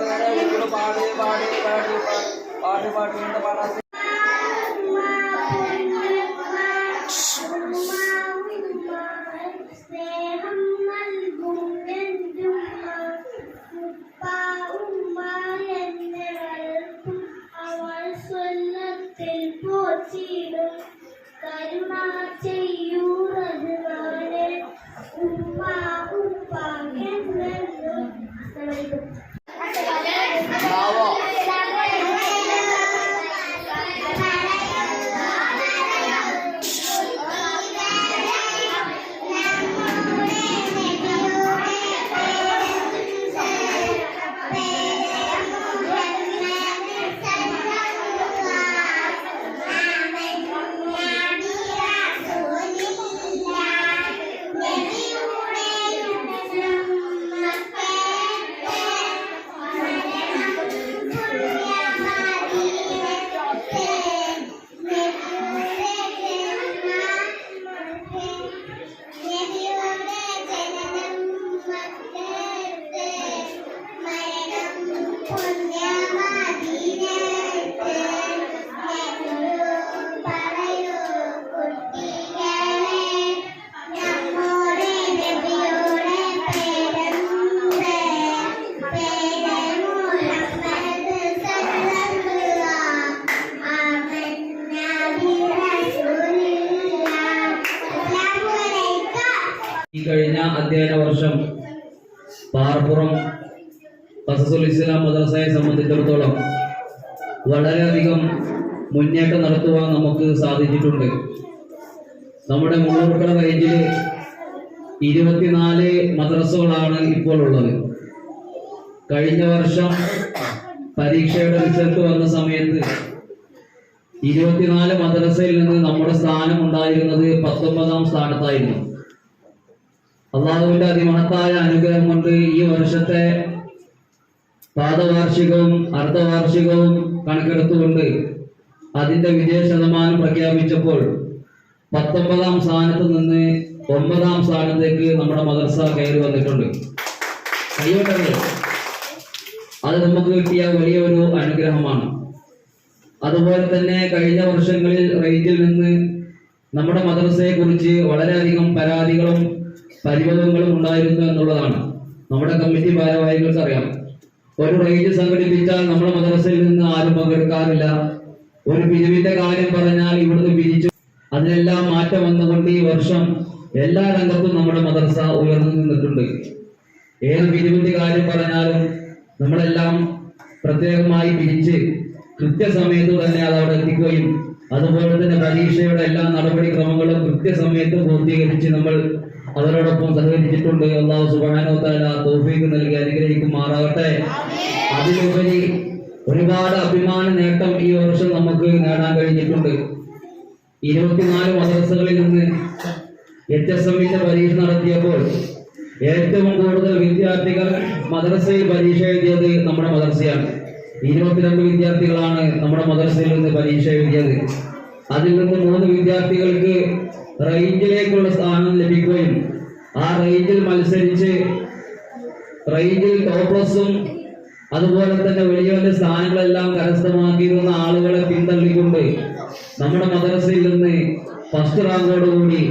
നേരം വിളിക്കുന്നു പാടി പാടി പാടി പാടി പാടി എന്ന് പാടാൻ സ്നേഹം നൽകും വളരെയധികം മുന്നേറ്റം നടത്തുവാൻ നമുക്ക് സാധിച്ചിട്ടുണ്ട്. നമ്മുടെ മുള്ളൂർക്കട റേഞ്ചിൽ ഇരുപത്തിനാല് മദ്രസകളാണ് ഇപ്പോൾ ഉള്ളത്. കഴിഞ്ഞ വർഷം പരീക്ഷയുടെ റിസൾട്ട് വന്ന സമയത്ത് ഇരുപത്തിനാല് മദ്രസയിൽ നിന്ന് നമ്മുടെ സ്ഥാനം ഉണ്ടായിരുന്നത് പത്തൊമ്പതാം സ്ഥാനത്തായിരുന്നു. അള്ളാഹുവിന്റെ അതിമഹത്തായ അനുഗ്രഹം കൊണ്ട് ഈ വർഷത്തെ പാദവാർഷികവും അർദ്ധവാർഷികവും കണക്കെടുത്തുകൊണ്ട് അതിന്റെ വിജയ ശതമാനം പ്രഖ്യാപിച്ചപ്പോൾ പത്തൊമ്പതാം സ്ഥാനത്ത് നിന്ന് ഒമ്പതാം സ്ഥാനത്തേക്ക് നമ്മുടെ മദർസ കയറി വന്നിട്ടുണ്ട്. കൈവട്ടത് അത് നമുക്ക് കിട്ടിയ വലിയൊരു അനുഗ്രഹമാണ്. അതുപോലെ തന്നെ കഴിഞ്ഞ വർഷങ്ങളിൽ റേഞ്ചിൽ നിന്ന് നമ്മുടെ മദ്രസയെ കുറിച്ച് വളരെയധികം പരാതികളും പരിഭവങ്ങളും ഉണ്ടായിരുന്നു എന്നുള്ളതാണ്. നമ്മുടെ കമ്മിറ്റി ഭാരവാഹികൾക്ക് അറിയാം ഒരു റേഞ്ച് സംഘടിപ്പിച്ചാൽ നമ്മുടെ മദ്രസയിൽ നിന്ന് ആരും പങ്കെടുക്കാറില്ല. ഒരു പിരിവിന്റെ കാര്യം പറഞ്ഞാൽ ഇവിടുന്ന് പിരിച്ചു. അതിനെല്ലാം മാറ്റം വന്നുകൊണ്ട് ഈ വർഷം എല്ലാ രംഗത്തും നമ്മുടെ മദ്രസ ഉയർന്നു നിന്നിട്ടുണ്ട്. ഏത് പിരിവിന്റെ കാര്യം പറഞ്ഞാലും നമ്മളെല്ലാം പ്രത്യേകമായി പിരിച്ച് കൃത്യസമയത്ത് തന്നെ അത് അവിടെ എത്തിക്കുകയും അതുപോലെ തന്നെ പരീക്ഷയുടെ എല്ലാ നടപടിക്രമങ്ങളും കൃത്യസമയത്ത് പൂർത്തീകരിച്ച് നമ്മൾ അവരോടൊപ്പം സഹകരിച്ചിട്ടുണ്ട്. അള്ളാഹു സുബാനോ താല തോഫീക്ക് നൽകി അനുഗ്രഹിക്കുമാറാവട്ടെ അതിലുപരി ഒരുപാട് അഭിമാന നേട്ടം ഈ വർഷം നമുക്ക് നേടാൻ കഴിഞ്ഞിട്ടുണ്ട്. ഇരുപത്തിനാല് മദ്രസകളിൽ നിന്ന് എച്ച് എസ് എമ്മിന്റെ പരീക്ഷ നടത്തിയപ്പോൾ ഏറ്റവും കൂടുതൽ വിദ്യാർത്ഥികൾ മദ്രസയിൽ പരീക്ഷ എഴുതിയത് നമ്മുടെ മദ്രസയാണ്. ഇരുപത്തിരണ്ട് വിദ്യാർത്ഥികളാണ് നമ്മുടെ മദ്രസയിൽ നിന്ന് പരീക്ഷ എഴുതിയത്. അതിൽ നിന്ന് മൂന്ന് വിദ്യാർത്ഥികൾക്ക് റേഞ്ചിലേക്കുള്ള സ്ഥാനം ലഭിക്കുകയും ആ റേഞ്ചിൽ മത്സരിച്ച് റേഞ്ചിൽ ടോപ്പേഴ്സും അതുപോലെ തന്നെ വലിയ വലിയ സ്ഥാനങ്ങളെല്ലാം കരസ്ഥമാക്കിയിരുന്ന ആളുകളെ പിന്തള്ളിക്കൊണ്ട് നമ്മുടെ മദ്രസയിൽ നിന്ന് ഫസ്റ്റ് റാങ്കോടുകൂടി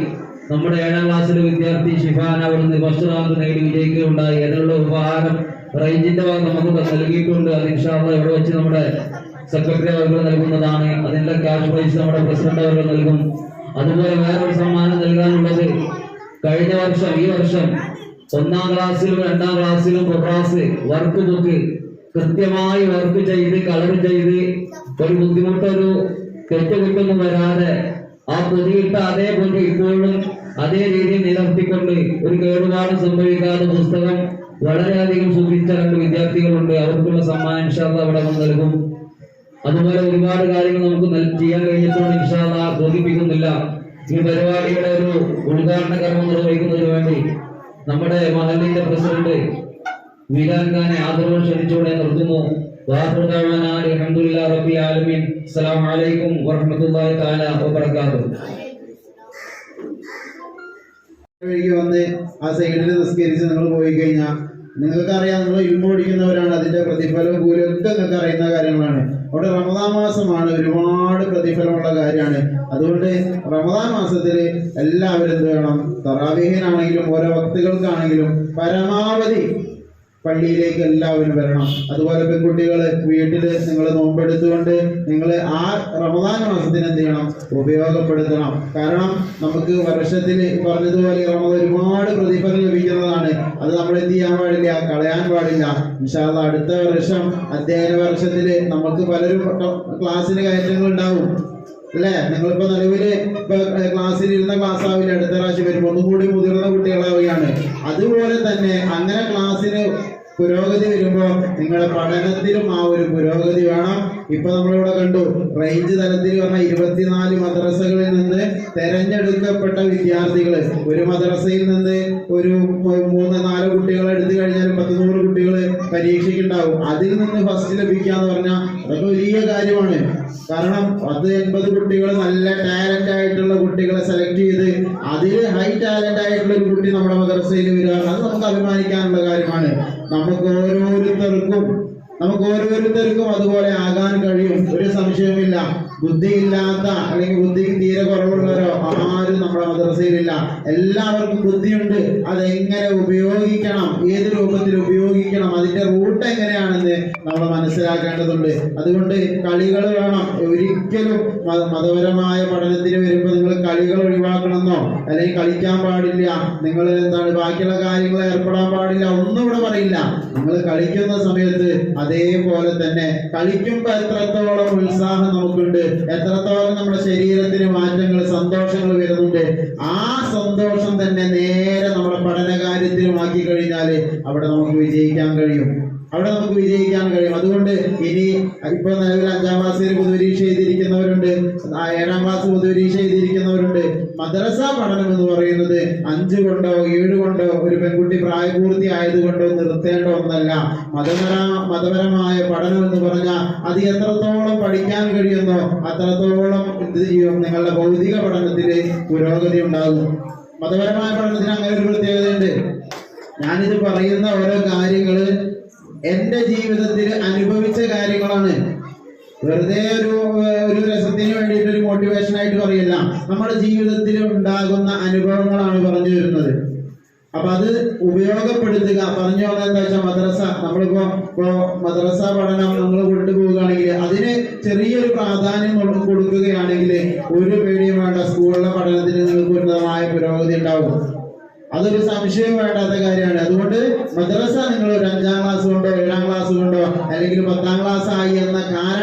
നമ്മുടെ ഏഴാം ക്ലാസ്സിലെ വിദ്യാർത്ഥി ഷിഫാൻ അവിടുന്ന് ഫസ്റ്റ് റാങ്ക് നേടി വിജയിക്കുകയുണ്ടായി. അതിനുള്ള ഉപഹാരം റേഞ്ചിന്റെ ഭാഗം നമുക്ക് നൽകിയിട്ടുണ്ട്. അത് ഇൻഷാള്ള ഇവിടെ വെച്ച് നമ്മുടെ സെക്രട്ടറി അവർക്ക് നൽകുന്നതാണ്. അതിന്റെ ക്യാഷ് പ്രൈസ് നമ്മുടെ പ്രസിഡന്റ് അവർക്ക് നൽകും. അതുപോലെ വേറൊരു സമ്മാനം നൽകാനുള്ളത് കഴിഞ്ഞ വർഷം ഈ വർഷം ഒന്നാം ക്ലാസ്സിലും രണ്ടാം ക്ലാസ്സിലും പ്രഭാസ് വർക്ക് ബുക്ക് കൃത്യമായി വർക്ക് ചെയ്ത് കളർ ചെയ്ത് ഒരു ബുദ്ധിമുട്ടൊരു തെറ്റുകുറ്റൊന്നും വരാതെ ആ പൊതിയിട്ട അതേ പൊതി ഇപ്പോഴും അതേ രീതിയിൽ നിലനിർത്തിക്കൊണ്ട് ഒരു കേടുപാട് സംഭവിക്കാതെ പുസ്തകം വളരെയധികം സൂക്ഷിച്ച രണ്ട് വിദ്യാർത്ഥികളുണ്ട്. അവർക്കുള്ള സമ്മാനം അവിടെ നൽകും. അതുപോലെ ഒരുപാട് കാര്യങ്ങൾ നമുക്ക് ചെയ്യാൻ കഴിഞ്ഞിട്ടുണ്ട് ബോധിപ്പിക്കുന്നില്ല. ഈ പരിപാടിയുടെ ഒരു ഉദ്ഘാടന കർമ്മം നിർവഹിക്കുന്നതിന് വേണ്ടി നമ്മുടെ മഹലിന്റെ പ്രസിഡന്റ് മീരാൻ ഖാനെ ആദരവ് ക്ഷണിച്ചുകൊണ്ട് നിർത്തുന്നു. തആല വബറകാതുഹു. നിസ്കരിച്ച് നിങ്ങൾ പോയി കഴിഞ്ഞാൽ നിങ്ങൾക്കറിയാം നിങ്ങൾ ഓടിക്കുന്നവരാണ് അതിന്റെ പ്രതിഫലവും പോലും ഒക്കെ നിങ്ങൾക്ക് അറിയുന്ന കാര്യങ്ങളാണ്. അവിടെ റമദാൻ മാസമാണ് ഒരുപാട് പ്രതിഫലമുള്ള കാര്യമാണ്. അതുകൊണ്ട് റമദാൻ മാസത്തിൽ എല്ലാവരും എന്ത് വേണം തറാവീഹിനാണെങ്കിലും ഓരോ ഭക്തികൾക്കാണെങ്കിലും പരമാവധി പള്ളിയിലേക്ക് എല്ലാവരും വരണം. അതുപോലെ പെൺകുട്ടികൾ വീട്ടിൽ നിങ്ങൾ നോമ്പെടുത്തുകൊണ്ട് നിങ്ങൾ ആ റമദാൻ മാസത്തിന് എന്ത് ചെയ്യണം? ഉപയോഗപ്പെടുത്തണം. കാരണം നമുക്ക് വർഷത്തിൽ പറഞ്ഞതുപോലെ റമദാൻ ഒരുപാട് പ്രതിഫലം ലഭിക്കുന്നതാണ്. അത് നമ്മൾ എന്ത് ചെയ്യാൻ പാടില്ല? കളയാൻ പാടില്ല. വിശാല അടുത്ത വർഷം അധ്യയന വർഷത്തിൽ നമുക്ക് പലരും ക്ലാസ്സിന് കയറ്റങ്ങൾ ഉണ്ടാവും. അല്ലേ? നിങ്ങളിപ്പോ നിലവിൽ ക്ലാസ്സിൽ ഇരുന്ന ക്ലാസ് ആവില്ല അടുത്ത പ്രാവശ്യം വരുമ്പോൾ ഒന്നും കൂടി മുതിർന്ന കുട്ടികളാവുകയാണ്. അതുപോലെ തന്നെ അങ്ങനെ പുരോഗതി വരുമ്പോ നിങ്ങളുടെ പഠനത്തിലും ആ ഒരു പുരോഗതി വേണം. ഇപ്പൊ നമ്മളിവിടെ കണ്ടു റേഞ്ച് തലത്തിൽ പറഞ്ഞ ഇരുപത്തിനാല് മദ്രസകളിൽ നിന്ന് തെരഞ്ഞെടുക്കപ്പെട്ട വിദ്യാർത്ഥികൾ ഒരു മദ്രസയിൽ നിന്ന് ഒരു മൂന്ന് നാല് കുട്ടികളെ എടുത്തു കഴിഞ്ഞാൽ പത്ത് നൂറ് കുട്ടികൾ പരീക്ഷയ്ക്കുണ്ടാവും. അതിൽ നിന്ന് ഫസ്റ്റ് ലഭിക്കുക എന്ന് പറഞ്ഞാൽ അതൊക്കെ വലിയ കാര്യമാണ്. കാരണം പത്ത് എൺപത് കുട്ടികൾ നല്ല ടാലന്റ് ആയിട്ടുള്ള കുട്ടികളെ സെലക്ട് ചെയ്ത് അതിൽ ഹൈ ടാലന്റ് ആയിട്ടുള്ള ഒരു കുട്ടി നമ്മുടെ മദ്രസയിൽ വരിക അത് നമുക്ക് അഭിമാനിക്കാനുള്ള കാര്യമാണ്. നമുക്ക് ഓരോരുത്തർക്കും നമുക്ക് ഓരോരുത്തർക്കും അതുപോലെ ആകാൻ കഴിയും. ഒരു സംശയവുമില്ല. ബുദ്ധിയില്ലാത്ത അല്ലെങ്കിൽ ബുദ്ധിക്ക് തീരെ കുറവുള്ളവരോ ആരും നമ്മുടെ മദ്രസയിലില്ല. എല്ലാവർക്കും ബുദ്ധിയുണ്ട്. അതെങ്ങനെ ഉപയോഗിക്കണം? ഏത് രൂപത്തിൽ ഉപയോഗിക്കണം? അതിന്റെ റൂട്ട് എങ്ങനെയാണെന്ന് നമ്മൾ മനസ്സിലാക്കേണ്ടതുണ്ട്. അതുകൊണ്ട് കളികൾ വേണം. ഒരിക്കലും മത- മതപരമായ പഠനത്തിന് വരുമ്പോൾ നിങ്ങൾ കളികൾ ഒഴിവാക്കണമെന്നോ അല്ലെങ്കിൽ കളിക്കാൻ പാടില്ല. നിങ്ങൾ എന്താണ് ബാക്കിയുള്ള കാര്യങ്ങൾ ഏർപ്പെടാൻ പാടില്ല. ഒന്നും ഇവിടെ പറയില്ല. നിങ്ങൾ കളിക്കുന്ന സമയത്ത് അതേപോലെ തന്നെ കളിക്കുമ്പോൾ എത്രത്തോളം ഉത്സാഹം നമുക്കുണ്ട്. എത്രത്തോളം നമ്മുടെ ശരീരത്തിന് മാറ്റങ്ങൾ സന്തോഷങ്ങൾ വരുന്നുണ്ട് ആ സന്തോഷം തന്നെ നേരെ നമ്മുടെ പഠന കാര്യത്തിലുമാക്കി കഴിഞ്ഞാൽ അവിടെ നമുക്ക് വിജയിക്കാൻ കഴിയും. അവിടെ നമുക്ക് വിജയിക്കാൻ കഴിയും. അതുകൊണ്ട് ഇനി ഇപ്പൊ നിലവിൽ അഞ്ചാം ക്ലാസ്സിൽ പൊതുപരീക്ഷ എഴുതിയിരിക്കുന്നവരുണ്ട്. ഏഴാം ക്ലാസ് പൊതുപരീക്ഷ എഴുതിയിരിക്കുന്നവരുണ്ട് മദ്രസ പഠനം എന്ന് പറയുന്നത് അഞ്ചു കൊണ്ടോ ഏഴ് കൊണ്ടോ ഒരു പെൺകുട്ടി പ്രായപൂർത്തി ആയതുകൊണ്ടോ നിർത്തേണ്ട ഒന്നല്ല. മതപര മതപരമായ പഠനം എന്ന് പറഞ്ഞാൽ അത് എത്രത്തോളം പഠിക്കാൻ കഴിയുന്നോ അത്രത്തോളം എന്ത് ചെയ്യും. നിങ്ങളുടെ ഭൗതിക പഠനത്തിൽ പുരോഗതി ഉണ്ടാകും. മതപരമായ പഠനത്തിന് അങ്ങനെ ഒരു പ്രത്യേകതയുണ്ട്. ഞാനിത് പറയുന്ന ഓരോ കാര്യങ്ങൾ എന്റെ ജീവിതത്തിൽ അനുഭവിച്ച കാര്യങ്ങളാണ്. വെറുതെ ഒരു ഒരു രസത്തിന് വേണ്ടിയിട്ട് മോട്ടിവേഷൻ ആയിട്ട് പറയല്ല. നമ്മുടെ ജീവിതത്തിൽ ഉണ്ടാകുന്ന അനുഭവങ്ങളാണ് പറഞ്ഞു വരുന്നത്. അപ്പൊ അത് ഉപയോഗപ്പെടുത്തുക. പറഞ്ഞു പറഞ്ഞാൽ എന്താ വെച്ചാൽ മദ്രസ നമ്മളിപ്പോ ഇപ്പോ മദ്രസ പഠനം നമ്മൾ കൊണ്ടു പോവുകയാണെങ്കിൽ അതിന് ചെറിയൊരു പ്രാധാന്യം കൊടു- കൊടുക്കുകയാണെങ്കിൽ ഒരു പേടിയും വേണ്ട. സ്കൂളിലെ പഠനത്തിന് നിങ്ങൾക്ക് ഉന്നതമായ പുരോഗതി ഉണ്ടാവും. അതൊരു സംശയം വേണ്ടാത്ത കാര്യമാണ്. അതുകൊണ്ട് മദ്രസ നിങ്ങൾ ഒരു അഞ്ചാം ക്ലാസ് കൊണ്ടോ ഏഴാം ക്ലാസ് കൊണ്ടോ അല്ലെങ്കിൽ പത്താം ക്ലാസ് ആയി എന്ന കാരണങ്ങൾ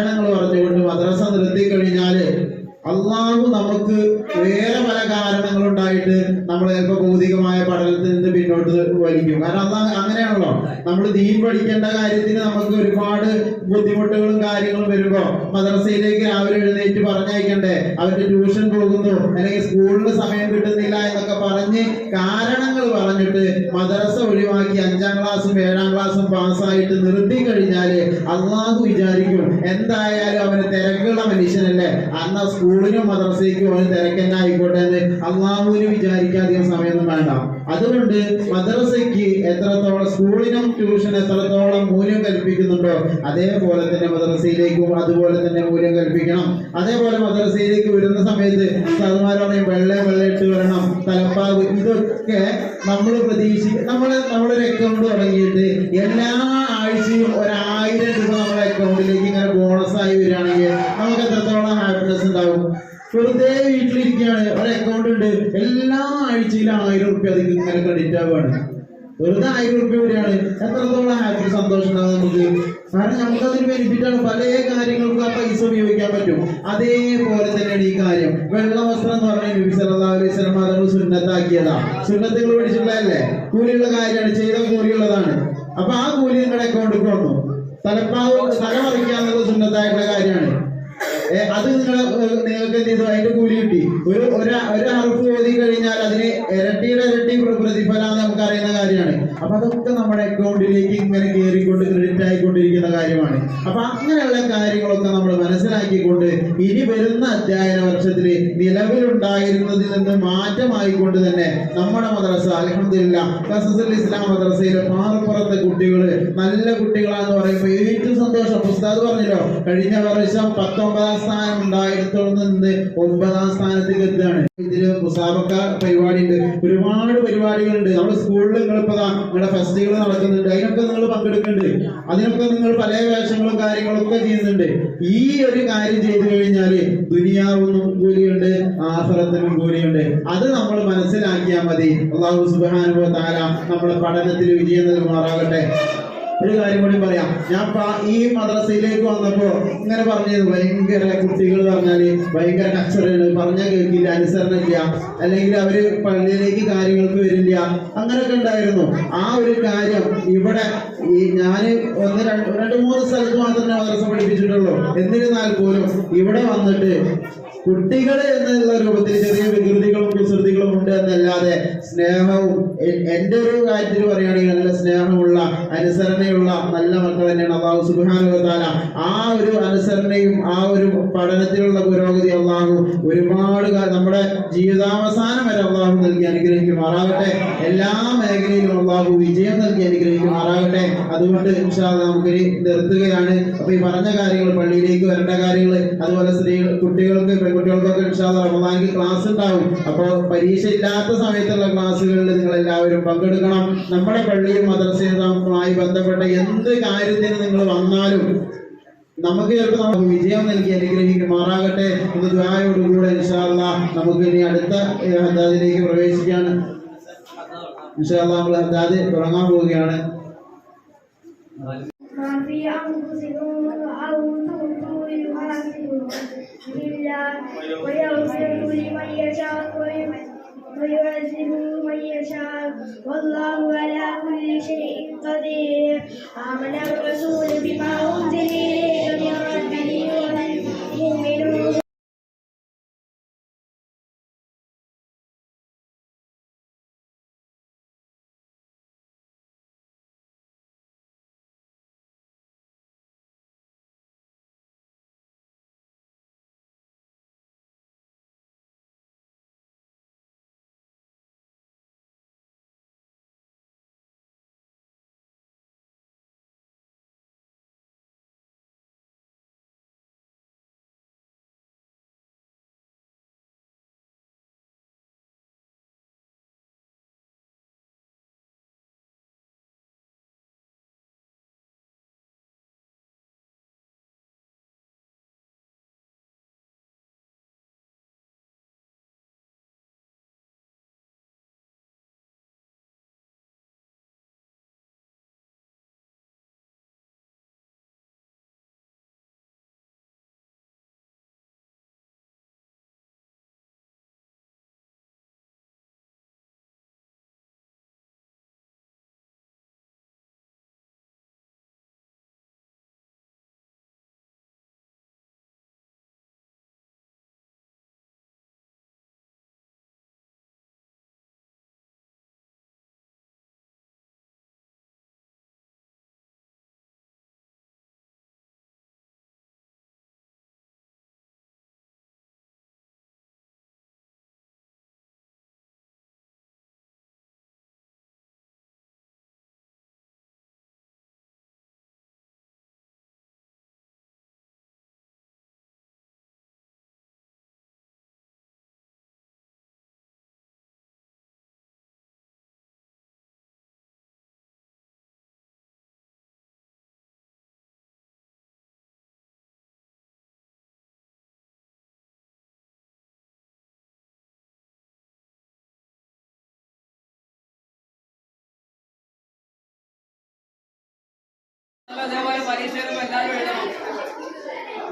നമ്മൾ ചിലപ്പോൾ ഭൗതികമായ പഠനത്തിൽ നിന്ന് പിന്നോട്ട് വലിക്കും. കാരണം അത് അങ്ങനെയാണല്ലോ. നമ്മൾ ദീൻ പഠിക്കേണ്ട കാര്യത്തിന് നമുക്ക് ഒരുപാട് ബുദ്ധിമുട്ടുകളും കാര്യങ്ങളും വരുമ്പോ മദ്രസയിലേക്ക് രാവിലെ എഴുന്നേറ്റ് പറഞ്ഞയക്കണ്ടേ. അവരുടെ ട്യൂഷൻ പോകുന്നു. അല്ലെങ്കിൽ സ്കൂളിൽ സമയം കിട്ടുന്നില്ല എന്നൊക്കെ പറഞ്ഞ് കാരണങ്ങൾ പറഞ്ഞിട്ട് മദ്രസ ഒഴിവാക്കി അഞ്ചാം ക്ലാസ്സും ഏഴാം ക്ലാസ്സും പാസ്സായിട്ട് നിർത്തി കഴിഞ്ഞാൽ അള്ളാഹു വിചാരിക്കും എന്തായാലും അവന് തിരക്കുള്ള മനുഷ്യനല്ലേ. അന്ന് സ്കൂളിനും മദ്രസയ്ക്കും അവന് തിരക്കന്നെ ആയിക്കോട്ടെ എന്ന് അള്ളാഹുവിന് വിചാരിക്കാൻ അധികം സമയമൊന്നും വേണ്ട. അതുകൊണ്ട് മദ്രസയ്ക്ക് എത്രത്തോളം സ്കൂളിനും ട്യൂഷൻ എത്രത്തോളം മൂല്യം കൽപ്പിക്കുന്നുണ്ടോ അതേപോലെ തന്നെ മദ്രസയിലേക്കും അതുപോലെ തന്നെ മൂല്യം കൽപ്പിക്കണം. അതേപോലെ മദ്രസയിലേക്ക് വരുന്ന സമയത്ത് സാധുമാരോടെ വെള്ള വെള്ളയിട്ട് വരണം തലപ്പാവ് ഇതൊക്കെ നമ്മൾ പ്രതീക്ഷിക്കും നമ്മൾ നമ്മളൊരു അക്കൗണ്ട് തുടങ്ങിയിട്ട് എല്ലാ ആഴ്ചയും ഒരായിരം രൂപ നമ്മുടെ അക്കൗണ്ടിലേക്ക് ഇങ്ങനെ ബോണസ് ആയി വരികയാണെങ്കിൽ നമുക്ക് എത്രത്തോളം ഹാപ്പിനെസ് ഉണ്ടാവും? വെറുതെ വീട്ടിലിരിക്കുകയാണ്. ഒരു അക്കൗണ്ട് ഉണ്ട്. എല്ലാ ആഴ്ചയിലും ആയിരം റുപ്യ അതിൽ ഇങ്ങനെ ക്രെഡിറ്റ് ആവുകയാണ്. വെറുതെ ആയിരം റുപ്യ വരികയാണ്. എത്രത്തോളം ഹാപ്പി സന്തോഷം ഉണ്ടാവും നമുക്ക്. കാരണം നമുക്ക് നമുക്കതൊരു ബെനിഫിറ്റ് ആണ്. പല കാര്യങ്ങൾക്കും ആ പൈസ ഉപയോഗിക്കാൻ പറ്റും. അതേപോലെ തന്നെയാണ് ഈ കാര്യം. വെള്ള വസ്ത്രം എന്ന് പറഞ്ഞാൽ നബി സല്ലല്ലാഹു അലൈഹി വസല്ലം സുന്നത്താക്കിയതാ. സുന്നത്തുകൾ പഠിച്ചിട്ടുള്ളതല്ലേ കൂലിയുള്ള കാര്യമാണ്. ചെയ്ത കൂലിയുള്ളതാണ്. അപ്പൊ ആ കൂലി നിങ്ങളുടെ അക്കൗണ്ടിൽ വന്നു. തലപ്പാവ് തല മറിക്കുക എന്നുള്ളത് സുന്നത്തായിട്ടുള്ള കാര്യമാണ്. അത് നിങ്ങൾ നിങ്ങൾക്ക് എന്ത് ചെയ്തു? അതിന്റെ കൂലി കിട്ടി. ഒരു ഒരു അറുപ്പ് ഓതി കഴിഞ്ഞാൽ അതിന് ഇരട്ടിയുടെ ഇരട്ടി പ്ര- പ്രതിഫലം നമുക്ക് അറിയുന്ന കാര്യമാണ്. അപ്പൊ അതൊക്കെ നമ്മുടെ അക്കൗണ്ടിലേക്ക് ഇങ്ങനെ കയറിക്കൊണ്ട് ക്രെഡിറ്റ് ആയിക്കൊണ്ടിരിക്കുന്ന കാര്യമാണ്. അപ്പൊ അങ്ങനെയുള്ള കാര്യങ്ങളൊക്കെ നമ്മൾ മനസ്സിലാക്കിക്കൊണ്ട് ഇനി വരുന്ന അധ്യയന വർഷത്തിൽ നിലവിലുണ്ടായിരുന്നതിൽ നിന്ന് മാറ്റമായിക്കൊണ്ട് തന്നെ നമ്മുടെ മദ്രസ അലഹമില്ല ഇസ്ലാം മദ്രസയിലെ പാറപ്പുറത്തെ കുട്ടികൾ നല്ല കുട്ടികളാന്ന് പറയുമ്പോൾ ഏറ്റവും സന്തോഷം. ഉസ്താദ് പറഞ്ഞല്ലോ കഴിഞ്ഞ വർഷം പത്തൊമ്പതാം സ്ഥാനം ഉണ്ടായിരത്തോളം നിന്ന് ഒമ്പതാം സ്ഥാനത്തേക്ക് എത്തുകയാണ്. ഇതിൽ മുസാബക്ക പരിപാടി ഉണ്ട് ഒരുപാട് പരിപാടികളുണ്ട്. നമ്മുടെ സ്കൂളിൽ നിങ്ങൾ നമ്മുടെ നിങ്ങളുടെ ഫെസ്റ്റുകൾ നടക്കുന്നുണ്ട്. അതിനൊക്കെ നിങ്ങൾ പങ്കെടുക്കുന്നുണ്ട്. അതിനൊക്കെ നിങ്ങൾ പല വേഷങ്ങളും കാര്യങ്ങളൊക്കെ ചെയ്യുന്നുണ്ട്. ഈ ഒരു കാര്യം ചെയ്തു കഴിഞ്ഞാൽ ദുനിയാവിനും കൂലിയുണ്ട്. ആഹ്റത്തിനും കൂലിയുണ്ട്. അത് നമ്മൾ മനസ്സിലാക്കിയാൽ മതി. അള്ളാഹു സുബാനുഭവ താര നമ്മുടെ പഠനത്തിൽ വിജയം നൽകുമാറാകട്ടെ. ഒരു കാര്യം കൂടി പറയാം. ഞാൻ ഈ മദ്രസയിലേക്ക് വന്നപ്പോ ഇങ്ങനെ പറഞ്ഞത് ഭയങ്കര കുട്ടികൾ പറഞ്ഞാൽ ഭയങ്കര കച്ചറയാണ് പറഞ്ഞ കേൾക്കില്ല അനുസരണമില്ല അല്ലെങ്കിൽ അവർ പള്ളിയിലേക്ക് കാര്യങ്ങൾക്ക് വരില്ല. അങ്ങനെയൊക്കെ ഉണ്ടായിരുന്നു. ആ ഒരു കാര്യം ഇവിടെ ഈ ഞാൻ ഒന്ന് രണ്ട് രണ്ട് മൂന്ന് സ്ഥലത്ത് മാത്രമേ മദ്രസ പഠിപ്പിച്ചിട്ടുള്ളൂ. എന്നിരുന്നാൽ പോലും ഇവിടെ വന്നിട്ട് കുട്ടികൾ എന്നുള്ള രൂപത്തിൽ ചെറിയ വികൃതികളും വിസൃതികളും ഉണ്ട് എന്നല്ലാതെ സ്നേഹവും എന്റെ ഒരു കാര്യത്തിൽ പറയുകയാണെങ്കിൽ നല്ല സ്നേഹമുള്ള അനുസരണയുള്ള നല്ല മക്കൾ തന്നെയാണ് അള്ളാഹു സുബാനുവത്താല ആ ഒരു അനുസരണയും ആ ഒരു പഠനത്തിലുള്ള പുരോഗതി അള്ളാഹു ഒരുപാട് നമ്മുടെ ജീവിതാവസാനം വരെ അള്ളാഹു നൽകി അനുഗ്രഹിക്കുമാറാകട്ടെ. എല്ലാ മേഖലയിലും അള്ളാഹു വിജയം നൽകി അനുഗ്രഹിക്കുമാറാകട്ടെ. അതുകൊണ്ട് നമുക്കിനി നിർത്തുകയാണ്. അപ്പൊ ഈ പറഞ്ഞ കാര്യങ്ങൾ പള്ളിയിലേക്ക് വരേണ്ട കാര്യങ്ങൾ അതുപോലെ സ്ത്രീകൾ കുട്ടികൾക്ക് പെൺകുട്ടികൾക്കൊക്കെ ഇൻഷാദ് റമദാനിക്ക് ക്ലാസ് ഉണ്ടാവും. അപ്പോൾ പരീക്ഷ ഇല്ലാത്ത സമയത്തുള്ള ക്ലാസ്സുകളിൽ നിങ്ങൾ എല്ലാവരും പങ്കെടുക്കണം നമ്മുടെ പള്ളിയും മദ്രസയുമായി ബന്ധപ്പെട്ട എന്ത് കാര്യത്തിന് നിങ്ങൾ വന്നാലും നമുക്ക് ചിലപ്പോൾ നമുക്ക് വിജയം നൽകി അനുഗ്രഹിക്കുമാറാകട്ടെ എന്ന് ദ്വായോടുകൂടെ ഇൻഷാല്ല നമുക്ക് ഇനി അടുത്ത ഏഹ്, ഹദ്ദാദിലേക്ക് പ്രവേശിക്കാണ് ഇൻഷാല്ല നമ്മൾ ഹദ്ദാദ് തുടങ്ങാൻ പോവുകയാണ് ما في أنفسكم أو تبدوا يحاسبكم بالله ويغفر لمن يشاء ويعذب من يشاء والله على كل شيء قدير آمن الرسول بما أنزل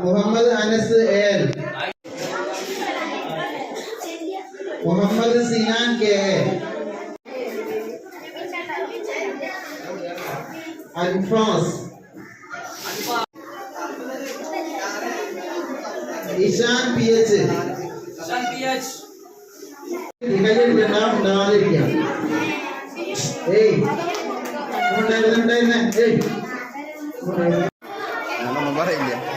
Muhammad Anas N Muhammad Sinan K A. Alfas Nishan P H Nishan P H കൈയടിക്കണ്ട ഉണ്ടാതിരിക്കാം ഏയ് ഉണ്ടായിരുന്നെ ഉണ്ടായിരുന്നെ ഏയ് Non Una barella.